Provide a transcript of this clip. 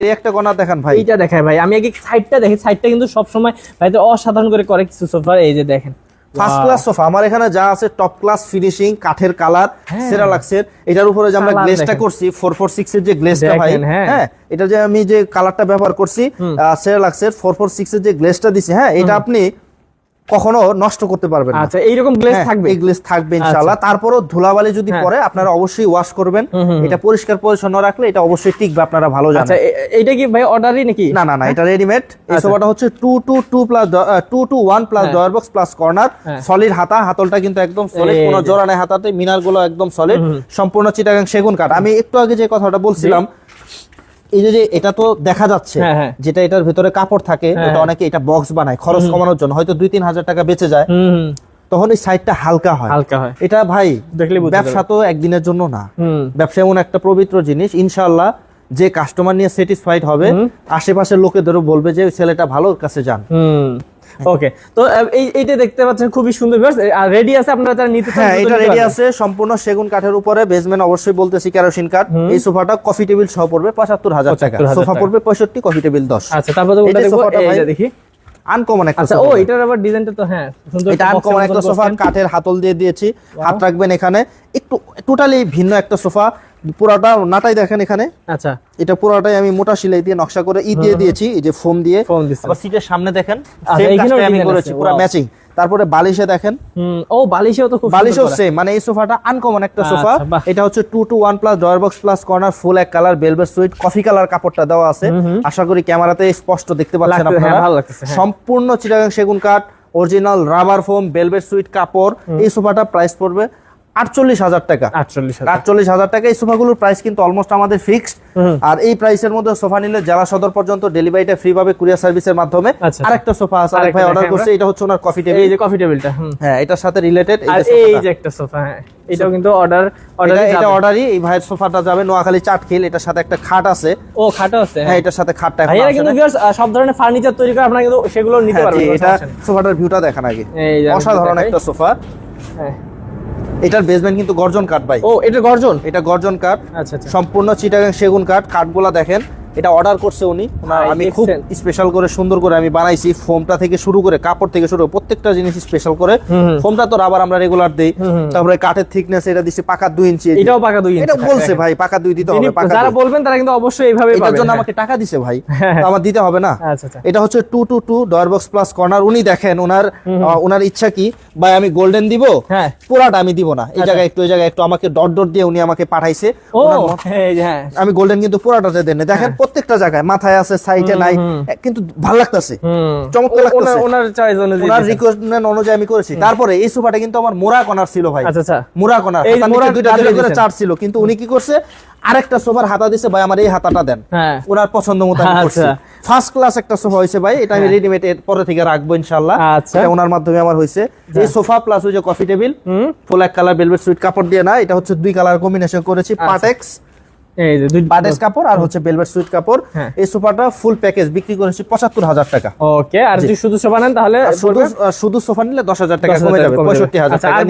এই একটা কর্নার দেখান ভাই। এইটা দেখায় ভাই। আমি আগে সাইডটা দেখি। সাইডটা কিন্তু সবসময় ভাই তো অসাধারণ করে করে কিছু সোফা এই যে দেখেন। ফার্স্ট ক্লাস সোফা আমার এখানে যা আছে টপ ক্লাস ফিনিশিং কাঠের কালার হ্যাঁ। সেরালাক্সের এটার উপরে যে আমরা গ্লেজটা করছি ফোর ফোর সিক্স এর যে গ্লেজটা ভাই হ্যাঁ। হ্যাঁ এটা যে আমি যে কালারটা ব্যবহার করছি সেরালাক্সের এর যে দিছি হ্যাঁ এটা আপনি কখনো নষ্ট করতে পারবেন আচ্ছা এইরকম গ্লেজ হ্যাঁ, থাকবে? এই গ্লেজ থাকবে ইনশাআল্লাহ। তারপরও ধুলাবালি যদি হ্যাঁ। পড়ে আপনারা অবশ্যই ওয়াশ করবেন। এটা পরিষ্কার পরিচ্ছন্ন রাখলে এটা অবশ্যই টিকবে আপনারা ভালো আচ্ছা জানেন এ- এইটা কি ভাই অর্ডারই নাকি? না না না এটা রেডিমেড এই আচ্ছা। সোফাটা হচ্ছে two two two plus two two one plus হ্যাঁ। ডয়ার বক্স প্লাস কর্নার হ্যাঁ। সলিড হাতা হাতলটা কিন্তু একদম সলিড কোনো। জোড়া নাই হাতাতে মিনারগুলো একদম সলিড সম্পূর্ণ চিটাগাং সেগুন কাঠ। আমি একটু আগে যে কথাটা বলছিলাম এই যে এটা তো দেখা যাচ্ছে হ্যাঁ, হ্যাঁ। যেটা এটার ভিতরে কাপড় থাকে হ্যাঁ, ওটা। অনেকে এটা বক্স বানায় খরচ কমানোর জন্য। হয়তো দুই তিন হাজার টাকা বেঁচে যায়। তখন এই সাইডটা হালকা হয়। হালকা হয়। এটা ভাই দেখলে ব্যবসা তো একদিনের জন্য না। ব্যবসা এমন একটা পবিত্র জিনিস ইনশাআল্লাহ যে কাস্টমার নিয়ে স্যাটিসফাইড হবে আশেপাশের লোকেদেরও বলবে যে ছেলেটা ভালো কাছে যান। ওকে তো এই এইটা দেখতে পাচ্ছেন খুবই সুন্দর আর রেডি আছে আপনারা যারা নিতে চান হ্যাঁ এটা রেডি আছে সম্পূর্ণ সেগুন কাঠের উপরে বেসমেন্ট অবশ্যই বলতেছি কেরোসিন কাঠ। এই সোফাটা কফি টেবিল সহ পড়বে পঁচাত্তর হাজার টাকা। সোফা পড়বে পঁয়ষট্টি কফি টেবিল দশ। আচ্ছা তারপর তো ওটা দেখব সোফাটা এই দেখি। আনকমন একটা আচ্ছা ও এটার আবার ডিজাইনটা তো হ্যাঁ সুন্দর এটা আনকমন একটা সোফা কাঠের হাতল দিয়ে দিয়েছি। হাত রাখবেন এখানে। একটু টোটালি ভিন্ন একটা সোফা। পুরাটা নাটাই দেখেন এখানে। আচ্ছা। এটা পুরোটাই আমি মোটা সেলাই দিয়ে নকশা করে ই দিয়ে দিয়েছি এই যে ফোম দিয়ে। আবার সিটের সামনে দেখেন আচ্ছা, আমি করেছি পুরো ম্যাচিং তারপরে বালিশে দেখেন। ও বালিশেও তো খুব বালিশও সেম মানে এই সোফাটা আনকমন একটা সোফা। আচ্ছা, এটা হচ্ছে two two one plus drawer box plus corner full এক colour velvet suit coffee colour কাপড়টা দেওয়া আছে। আশা করি ক্যামেরাতে স্পষ্ট দেখতে পাচ্ছেন হ্যাঁ, আপনারা। হ্যাঁ। সম্পূর্ণ চিটাগাং সেগুন কাঠ original rubber foam velvet suit কাপড় এই সোফাটা প্রাইস পড়বে আটচল্লিশ হাজার টাকা। আটচল্লিশ হাজার। টাকা এই সোফাগুলোর প্রাইস কিন্তু অলমোস্ট আমাদের ফিক্সড আর এই প্রাইসের মধ্যে সোফা নিলে জেলা সদর পর্যন্ত ডেলিভারিটা ফ্রি পাবে কুরিয়ার সার্ভিসের মাধ্যমে আচ্ছা। আরেকটা সোফা আছে আরেক ভাই অর্ডার করছে এটা হচ্ছে ওনার কফি এই যে কফি টেবিলটা হ্যাঁ এটার সাথে রিলেটেড এই যে একটা সোফা হ্যাঁ এটাও কিন্তু অর্ডার অর্ডার এটা অর্ডারই এই ভাইয়ের সোফাটা যাবে নোয়াখালী চাটখিল এটার সাথে একটা খাট আছে। ও খাটো আছে হ্যাঁ। এটার সাথে খাটটা ভাইয়া কিন্তু আহ, সব ধরনের ফার্নিচার তৈরি করে আপনারা কিন্তু সেগুলো নিতে হ্যাঁ, পারবেন এটা। সোফাটার ভিউটা দেখান আগে। অসাধারণ একটা সোফা। হ্যাঁ। এটার বেসমেন্ট কিন্তু গর্জন কাঠ ভাই। ও এটা গর্জন? এটা গর্জন কাঠ আচ্ছা আচ্ছা। সম্পূর্ণ চিটাগাং সেগুন কাঠ কাঠগুলা দেখেন। এটা অর্ডার করছে উনি। আমি খুব স্পেশাল করে সুন্দর করে আমি বানাইছি। ফোমটা থেকে শুরু করে কাপড় থেকে শুরু প্রত্যেকটা জিনিস স্পেশাল করে। ফোমটা তো রাবার আমরা রেগুলার দেই। তারপরে কাঠের থিকনেস এটা দিছি পাকা দুই ইঞ্চি এটাও পাকা দুই ইঞ্চি এটা বলছে ভাই পাকা দুই দিতে হবে পাকা যারা বলবেন তারা কিন্তু অবশ্যই এইভাবে এটার জন্য হ্যাঁ। আমাকে টাকা দিছে ভাই। হ্যাঁ। তো আমার দিতে হবে না। আচ্ছা আচ্ছা। এটা হচ্ছে two two two drawer box plus corner উনি দেখেন ওনার ওনার ইচ্ছা কি? ভাই আমি গোল্ডেন দিব? হ্যাঁ। পুরাটা আমি দিব না। এই জায়গায় একটু এই জায়গায় একটু আমাকে ডট ডট দিয়ে উনি আমাকে পাঠাইছে। ও হ্যাঁ আমি গোল্ডেন কিন্তু পুরাটা দেন দেখেন প্রত্যেকটা জায়গায় মাথায় আছে সাইডে নাই কিন্তু ভালো লাগতেছে চমৎকার লাগতেছে। ওনার চয়েস অনুযায়ী ওনার দিয়েছেন। রিকোয়েস্টমেন্ট অনুযায়ী আমি করেছি। তারপরে এই সোফাটা কিন্তু আমার মোরা কর্নার ছিল ভাই। আচ্ছা আচ্ছা। মুরা কর্নার এই মোড়া দুইটা করে চার ছিল। কিন্তু উনি কি করছে? আরেকটা সোফার হাতা দিছে ভাই আমার এই হাতাটা দেন। হ্যাঁ। ওনার পছন্দ মতো আমি করছি। আচ্ছা। ফার্স্ট ক্লাস একটা সোফা হয়েছে ভাই এটা আমি রেডিমেড এর পরে থেকে রাখব ইনশাআল্লাহ। আচ্ছা। এটা ওনার মাধ্যমে আমার হয়েছে। এই সোফা প্লাস ওই যে কফি টেবিল হুম। ফুল এক কালার ভেলভেট সুইট কাপড় দিয়ে না এটা হচ্ছে দুই কালার কম্বিনেশন করেছি আচ্ছা। পাটেক্স এই যে দুই পাটেক্স কাপড় আর হচ্ছে ভেলভেট সুইট কাপড়। হ্যাঁ। এই সোফাটা ফুল প্যাকেজ বিক্রি করেছি পঁচাত্তর হাজার টাকা। ওকে আর যদি শুধু সোফা নেন তাহলে শুধু শুধু সোফা নিলে দশ হাজার টাকা 10,000 কমে যাবে কমে যাবে। পঁয়ষট্টি হাজার আচ্ছা, টাকা